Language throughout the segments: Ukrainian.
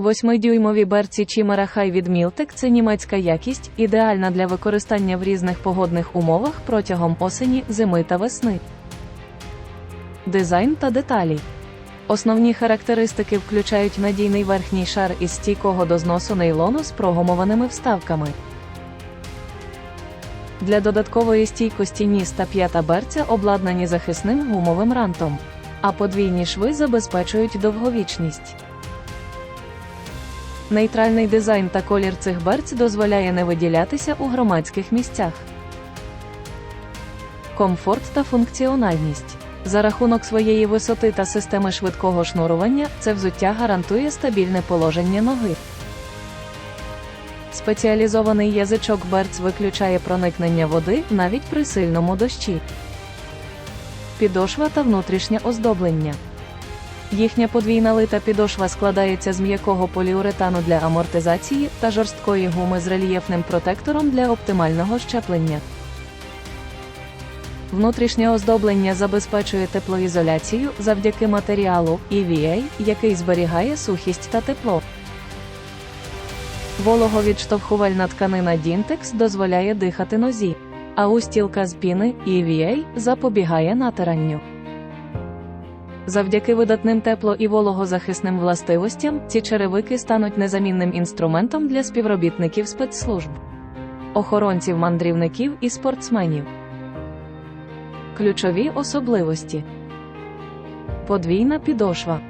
Восьмидюймові берці Чімера Хай від Мілтек це німецька якість, ідеальна для використання в різних погодних умовах протягом осені, зими та весни. Дизайн та деталі. Основні характеристики включають надійний верхній шар із стійкого до зносу нейлону з прогумованими вставками. Для додаткової стійкості ніс та п'ята берця обладнані захисним гумовим рантом, а подвійні шви забезпечують довговічність. Нейтральний дизайн та колір цих берць дозволяє не виділятися у громадських місцях. Комфорт та функціональність. За рахунок своєї висоти та системи швидкого шнурування, це взуття гарантує стабільне положення ноги. Спеціалізований язичок берц виключає проникнення води навіть при сильному дощі. Підошва та внутрішнє оздоблення. Їхня подвійна лита підошва складається з м'якого поліуретану для амортизації та жорсткої гуми з рельєфним протектором для оптимального щеплення. Внутрішнє оздоблення забезпечує теплоізоляцію завдяки матеріалу EVA, який зберігає сухість та тепло. Вологовідштовхувальна тканина Дінтекс дозволяє дихати нозі, а устілка з піни EVA запобігає натиранню. Завдяки видатним тепло- і вологозахисним властивостям ці черевики стануть незамінним інструментом для співробітників спецслужб, охоронців мандрівників і спортсменів. Ключові особливості. Подвійна підошва,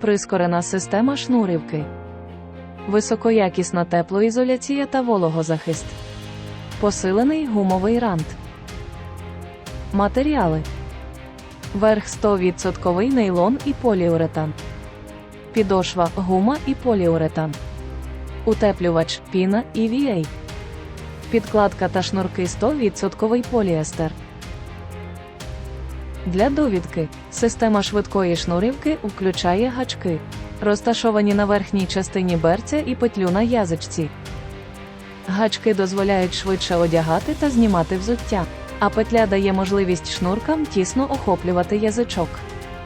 прискорена система шнурівки, високоякісна теплоізоляція та вологозахист, посилений гумовий рант. Матеріали верх 100% нейлон і поліуретан, підошва гума і поліуретан, утеплювач піна і VA, підкладка та шнурки 100% поліестер. Для довідки система швидкої шнурівки включає гачки, розташовані на верхній частині берця і петлю на язичці. Гачки дозволяють швидше одягати та знімати взуття, а петля дає можливість шнуркам тісно охоплювати язичок,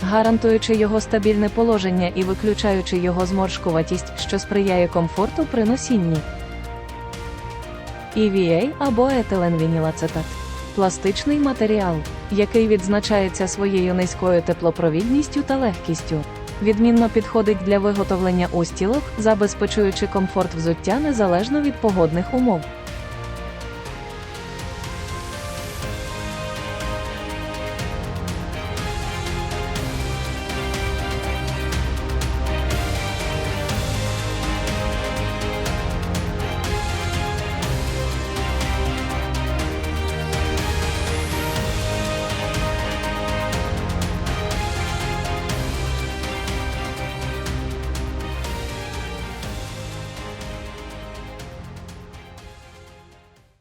гарантуючи його стабільне положення і виключаючи його зморшкуватість, що сприяє комфорту при носінні. EVA або етиленвінілацетат пластичний матеріал, який відзначається своєю низькою теплопровідністю та легкістю. Відмінно підходить для виготовлення устілок, забезпечуючи комфорт взуття незалежно від погодних умов.